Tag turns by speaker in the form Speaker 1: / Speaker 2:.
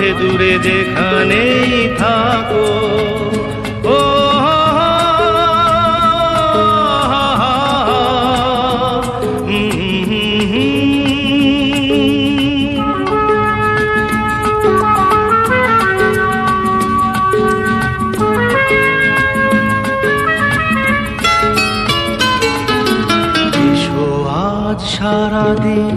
Speaker 1: কাছে দূরে যেখানেই থাকো। ও সারাদিন